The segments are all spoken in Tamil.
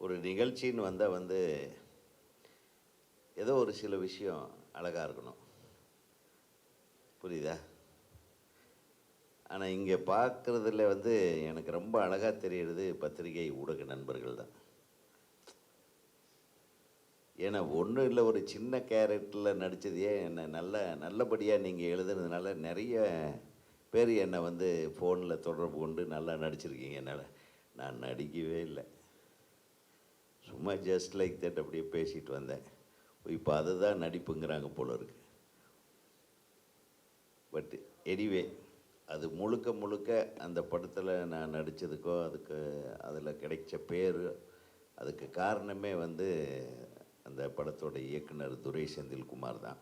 ஒரு நிகழ்ச்சின்னு வந்தால் வந்து ஏதோ ஒரு சில விஷயம் அழகாக இருக்கணும். புரியுதா? ஆனால் இங்கே பார்க்குறதுல வந்து எனக்கு ரொம்ப அழகாக தெரிகிறது பத்திரிகை ஊடக நண்பர்கள் தான். ஏன்னா ஒன்றும் இல்லை ஒரு சின்ன கேரக்டரில் நடித்ததையே என்னை நல்ல நல்லபடியாக நீங்கள் எழுதுனதுனால நிறைய பேர் என்னை வந்து ஃபோனில் தொடர்பு கொண்டு நல்லா நடிச்சிருக்கீங்க என்னால். நான் நடிக்கவே இல்லை. சும்மா ஜஸ்ட் லைக் தட் அப்படியே பேசிட்டு வந்தேன். இப்போ அதை தான் நடிப்புங்கிறாங்க போல இருக்கு. பட் எனிவே அது முழுக்க முழுக்க அந்த படத்தில் நான் நடித்ததுக்கோ அதுக்கு அதில் கிடைச்ச பேர் அதுக்கு காரணமே வந்து அந்த படத்தோட இயக்குனர் துரை செந்தில்குமார் தான்.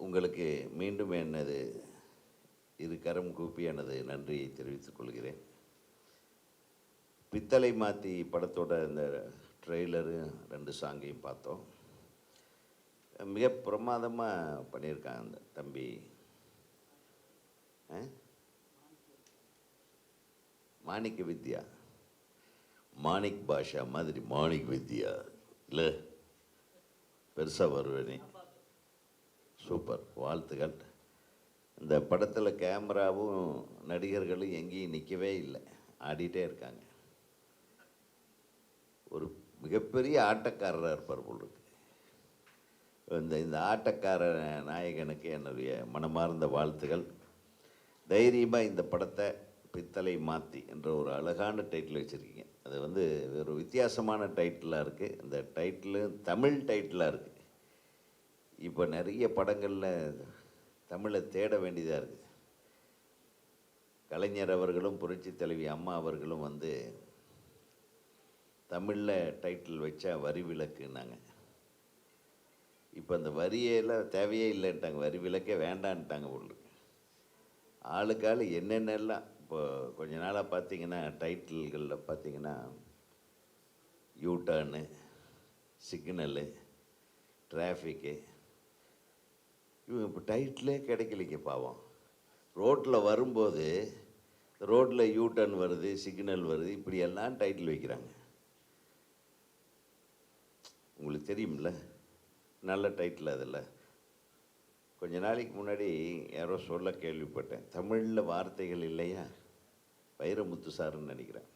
உங்களுக்கு மீண்டும் எனது இரு கரம் கூப்பி எனது நன்றியை தெரிவித்துக் கொள்கிறேன். பித்தளை மாற்றி படத்தோட இந்த ட்ரெய்லரு ரெண்டு சாங்கையும் பார்த்தோம். மிக பிரமாதமாக பண்ணியிருக்காங்க அந்த தம்பி. மாணிக்க வித்யா. மாணிக் பாஷா மாதிரி மாணிக் வித்யா. இல்லை? பெருசாக வருவேனே. சூப்பர் வாழ்த்துக்கள். இந்த படத்தில் கேமராவும் நடிகர்களும் எங்கேயும் நிற்கவே இல்லை. ஆடிட்டே இருக்காங்க. ஒரு மிகப்பெரிய ஆட்டக்காரராக இருப்பார் போல் இருக்கு. இந்த இந்த ஆட்டக்கார நாயகனுக்கு என்னுடைய மனமார்ந்த வாழ்த்துகள். தைரியமாக இந்த படத்தை பித்தளை மாற்றி என்ற ஒரு அழகான டைட்டில் வச்சுருக்கீங்க. அது வந்து ஒரு வித்தியாசமான டைட்டிலாக இருக்குது இந்த டைட்டிலு தமிழ் டைட்டிலாக இருக்குது இப்போ நிறைய படங்களில் தமிழை தேட வேண்டியதாக இருக்குது கலைஞர் அவர்களும் புரட்சி தலைவி அம்மா அவர்களும் வந்து தமிழில் டைட்டில் வச்சா வரி விலக்குனாங்க இப்போ அந்த வரியெல்லாம் தேவையே இல்லைன்ட்டாங்க. வரி விலக்கே வேண்டான்ட்டாங்க போல இருக்கு. ஆளுக்கு ஆள் என்னென்னலாம் இப்போ கொஞ்ச நாளாக பார்த்தீங்கன்னா டைட்டில்களில் பார்த்தீங்கன்னா யூட்டர்னு சிக்னலு டிராஃபிக்கு இவங்க இப்போ டைட்டிலே கிடைக்கலைங்க பாவம். ரோட்டில் வரும்போது ரோட்டில் யூ டர்ன் வருது சிக்னல் வருது இப்படி எல்லாம் டைட்டில் வைக்கிறாங்க. உங்களுக்கு தெரியும்ல நல்ல டைட்டில் அதில் கொஞ்ச நாளைக்கு முன்னாடி யாரோ சொல்ல கேள்விப்பட்டேன் தமிழில் வார்த்தைகள் இல்லையா? வைரமுத்து சாருன்னு நினைக்கிறேன்.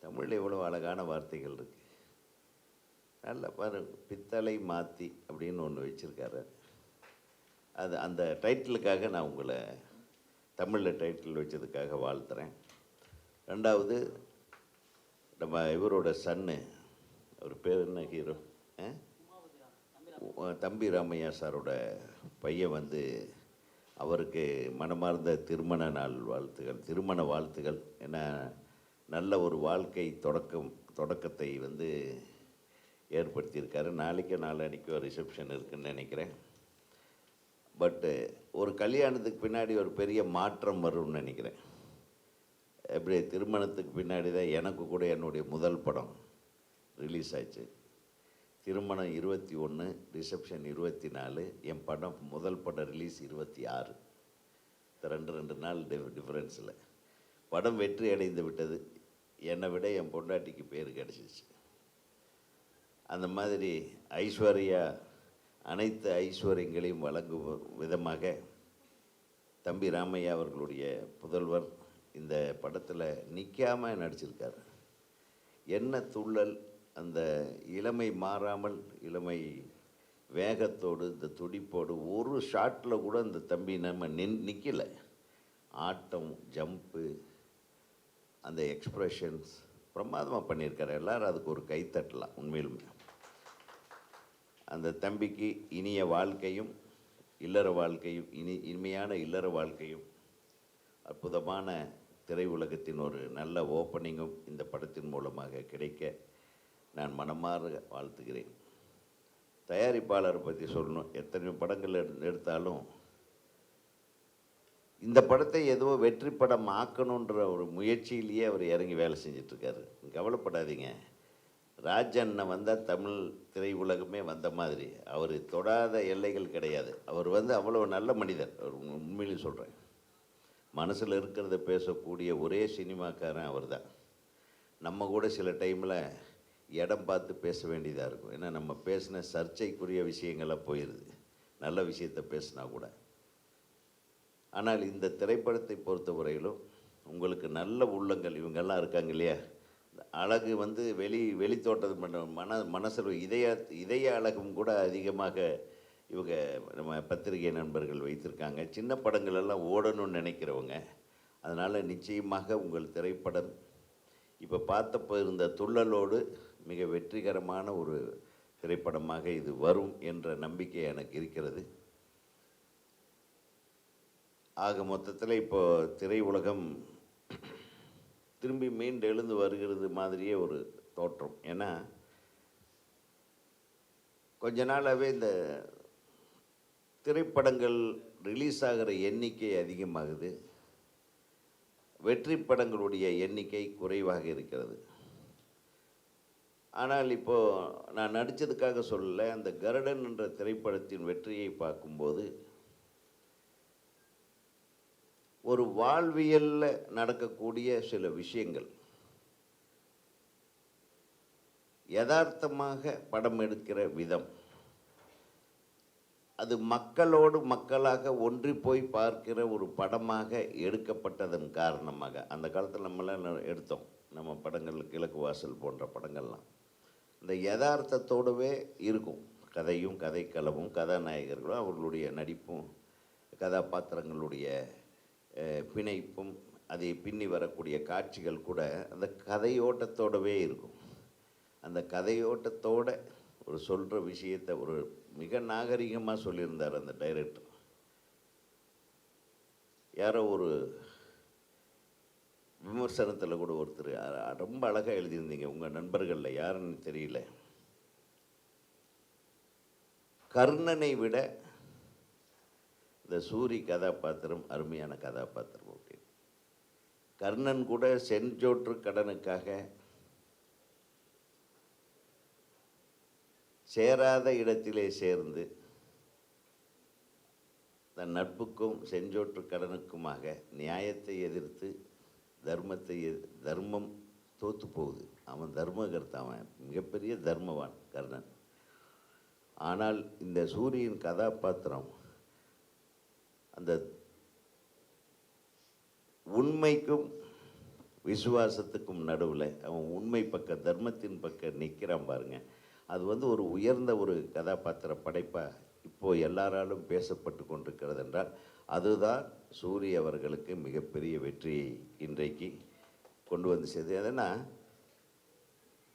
தமிழில் எவ்வளோ அழகான வார்த்தைகள் இருக்குது நல்ல பாரு பித்தளை மாற்றி அப்படின்னு ஒன்று வச்சுருக்காரு. அது அந்த டைட்டிலுக்காக நான் உங்களை தமிழில் டைட்டில் வச்சதுக்காக வாழ்த்துறேன். ரெண்டாவது நம்ம இவரோட சன்னு அவர் பேர் என்ன ஹீரோ? தம்பி ராமையா சாரோட பையன் வந்து அவருக்கு மனமார்ந்த திருமண நாள் வாழ்த்துகள் திருமண வாழ்த்துகள். ஏன்னா நல்ல ஒரு வாழ்க்கை தொடக்கம் தொடக்கத்தை வந்து ஏற்படுத்தியிருக்காரு. நாளைக்கு நாளன்னைக்கு ரிசப்ஷன் இருக்குதுன்னு நினைக்கிறேன். பட்டு ஒரு கல்யாணத்துக்கு பின்னாடி ஒரு பெரிய மாற்றம் வரும்னு நினைக்கிறேன். எப்படி திருமணத்துக்கு பின்னாடி தான் எனக்கு கூட என்னுடைய முதல் படம். ரிலீஸ் ஆச்சு திருமணம் இருபத்தி ஒன்று ரிசப்ஷன் இருபத்தி நாலு என் படம் முதல் படம் ரிலீஸ் இருபத்தி ஆறு. இந்த ரெண்டு ரெண்டு நாள் டிஃப் டிஃப்ரென்ஸில் படம் வெற்றி அடைந்து விட்டது. என்னை விட என் பொண்டாட்டிக்கு பேர் கிடச்சிச்சு. அந்த மாதிரி ஐஸ்வர்யா அனைத்து ஐஸ்வர்யங்களையும் வழங்கும் விதமாக தம்பி ராமையா அவர்களுடைய புதல்வர் இந்த படத்தில் நிற்காமல் நடிச்சிருக்கார். என்ன துள்ளல் அந்த இளமை மாறாமல் இளமை வேகத்தோடு இந்த துடிப்போடு ஒரு ஷாட்டில் கூட இந்த தம்பி நம்ம நின் நிற்கலை ஆட்டம் ஜம்ப்பு அந்த எக்ஸ்ப்ரெஷன்ஸ் பிரமாதமாக பண்ணியிருக்காரு. எல்லாரும் அதுக்கு ஒரு கைத்தட்டலாம் உண்மையிலுமே. அந்த தம்பிக்கு இனிய வாழ்க்கையும் இல்லற வாழ்க்கையும் இனி இனிமையான இல்லற வாழ்க்கையும் அற்புதமான திரையுலகத்தின் ஒரு நல்ல ஓப்பனிங்கும் இந்த படத்தின் மூலமாக கிடைக்க நான் மனமாற வாழ்த்துகிறேன். தயாரிப்பாளரை பற்றி சொல்லணும். எத்தனை படங்கள் எடு- எடுத்தாலும் இந்த படத்தை ஏதோ வெற்றி படம் ஆக்கணுன்ற ஒரு முயற்சியிலேயே அவர் இறங்கி வேலை செஞ்சிட்ருக்காரு. கவலைப்படாதீங்க. ராஜண்ணை வந்தால் தமிழ் திரையுலகமே வந்த மாதிரி. அவர் தொடாத எல்லைகள் கிடையாது. அவர் வந்து அவ்வளோ நல்ல மனிதர். அவர் உண்மையிலும் சொல்கிறேன் மனசில் இருக்கிறத பேசக்கூடிய ஒரே சினிமாக்காரன் அவர் தான் நம்ம கூட சில டைமில் இடம் பார்த்து பேச வேண்டியதாக இருக்கும். ஏன்னா நம்ம பேசின சர்ச்சைக்குரிய விஷயங்களாக போயிடுது நல்ல விஷயத்தை பேசினா கூட. ஆனால் இந்த திரைப்படத்தை பொறுத்தவரையிலும் உங்களுக்கு நல்ல உள்ளங்கள் இவங்கெல்லாம் இருக்காங்க இல்லையா? அழகு வந்து வெளி வெளித்தோட்டது பண்ண மன மனசில் இதய இதய அழகும் கூட அதிகமாக இவங்க நம்ம பத்திரிகை நண்பர்கள் வைத்திருக்காங்க. சின்ன படங்கள் எல்லாம் ஓடணும்னு நினைக்கிறவங்க. அதனால் நிச்சயமாக உங்கள் திரைப்படம் இப்போ பார்த்தப்போ இருந்த துள்ளலோடு மிக வெற்றிகரமான ஒரு திரைப்படமாக இது வரும் என்ற நம்பிக்கை எனக்கு இருக்கிறது. ஆக மொத்தத்தில் இப்போ திரையுலகம் திரும்பி மீண்டு எழுந்து வருகிறது மாதிரியே ஒரு தோற்றம். ஏன்னா கொஞ்ச நாளாகவே இந்த திரைப்படங்கள் ரிலீஸ் ஆகிற எண்ணிக்கை அதிகமாகுது. வெற்றி படங்களுடைய எண்ணிக்கை குறைவாக இருக்கிறது. ஆனால் இப்போது நான் நடித்ததுக்காக சொல்லலை அந்த கருடன் என்ற திரைப்படத்தின் வெற்றியை பார்க்கும்போது ஒரு வாழ்வியலில் நடக்கக்கூடிய சில விஷயங்கள். யதார்த்தமாக படம் எடுக்கிற விதம். அது மக்களோடு மக்களாக ஒன்றி போய் பார்க்கிற ஒரு படமாக எடுக்கப்பட்டதன் காரணமாக. அந்த காலத்தில் நம்மளாம் ந- எடுத்தோம். நம்ம படங்கள் கிழக்கு வாசல் போன்ற படங்கள்லாம். இந்த யதார்த்தத்தோடவே இருக்கும். கதையும் கதைக்களவும் கதாநாயகர்களும் அவர்களுடைய நடிப்பும் கதாபாத்திரங்களுடைய பிணைப்பும் அதை பின்னி வரக்கூடிய காட்சிகள் கூட அந்த கதையோட்டத்தோடவே இருக்கும். அந்த கதையோட்டத்தோட ஒரு சொல்கிற விஷயத்தை ஒரு மிக நாகரிகமாக சொல்லியிருந்தார் அந்த டைரக்டர். யாரோ ஒரு விமர்சனத்தில் கூட ஒருத்தர் அ- ரொம்ப அழகாக எழுதியிருந்தீங்க. உங்கள் நண்பர்களில் யாருன்னு தெரியல. கர்ணனை விட இந்த சூரி கதாபாத்திரம் அருமையான கதாபாத்திரம் அப்படின்னு கர்ணன் கூட செஞ்சோற்று கடனுக்காக சேராத இடத்திலே சேர்ந்து தன் நட்புக்கும் செஞ்சோற்று கடனுக்குமாக நியாயத்தை எதிர்த்து தர்மத்தை தர்மம் தோத்து போகுது. அவன் தர்மகர்த்தா அவன் மிகப்பெரிய தர்மவான் கர்ணன். ஆனால் இந்த சூரியன் கதாபாத்திரம் அந்த உண்மைக்கும் விசுவாசத்துக்கும் நடுவில் அவன் உண்மை பக்க தர்மத்தின் பக்கம் நிற்கிறான் பாருங்க. அது வந்து ஒரு உயர்ந்த ஒரு கதாபாத்திர படைப்பாக இப்போ எல்லாராலும் பேசப்பட்டு கொண்டிருக்கிறது என்றால் அதுதான் சூரிய அவர்களுக்கு மிகப்பெரிய வெற்றியை இன்றைக்கு கொண்டு வந்து சேர்த்து எதுனா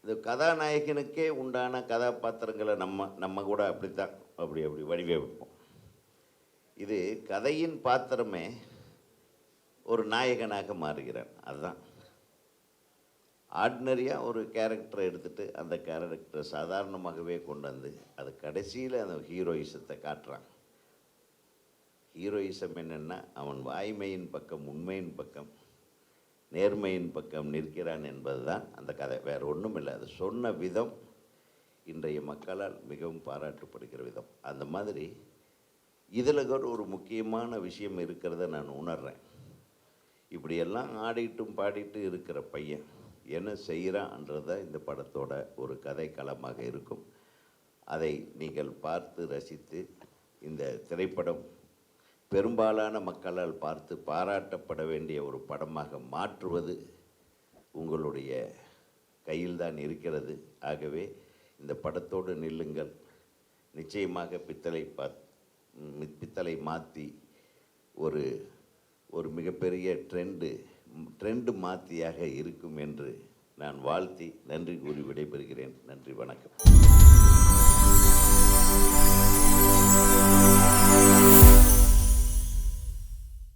இந்த கதாநாயகனுக்கே உண்டான கதாபாத்திரங்களை நம்ம நம்ம கூட அப்படித்தான் அப்படி அப்படி வடிவமைப்போம் இது கதையின் பாத்திரமே ஒரு நாயகனாக மாறுகிறான். அதுதான். ஆர்டினரியாக ஒரு கேரக்டரை எடுத்துட்டு அந்த கேரக்டரை சாதாரணமாகவே கொண்டு வந்து அது கடைசியில் அந்த ஹீரோயிசத்தை காட்டுறான். ஹீரோயிசம் என்னென்னா அவன் வாய்மையின் பக்கம் உண்மையின் பக்கம் நேர்மையின் பக்கம் நிற்கிறான் என்பது தான் அந்த கதை. வேறு ஒன்றும் இல்லை அது சொன்ன விதம் இன்றைய மக்களால் மிகவும் பாராட்டப்படுகிற விதம். அந்த மாதிரி இதில் ஒரு முக்கியமான விஷயம் இருக்கிறத நான் உணர்கிறேன் இப்படியெல்லாம் ஆடிட்டும் பாடிட்டு இருக்கிற பையன் என்ன செய்கிறான்றத இந்த படத்தோட ஒரு கதை களமாக இருக்கும். அதை நீங்கள் பார்த்து ரசித்து இந்த திரைப்படம் பெரும்பாலான மக்களால் பார்த்து பாராட்டப்பட வேண்டிய ஒரு படமாக மாற்றுவது உங்களுடைய கையில்தான் இருக்கிறது. ஆகவே இந்த படத்தோடு நில்லுங்கள். நிச்சயமாக பித்தளை பா பித்தளை மாற்றி ஒரு ஒரு மிகப்பெரிய ட்ரெண்டு ட்ரெண்டு மாத்தியாக இருக்கும் என்று நான் வாழ்த்தி நன்றி கூறி விடைபெறுகிறேன். நன்றி வணக்கம்.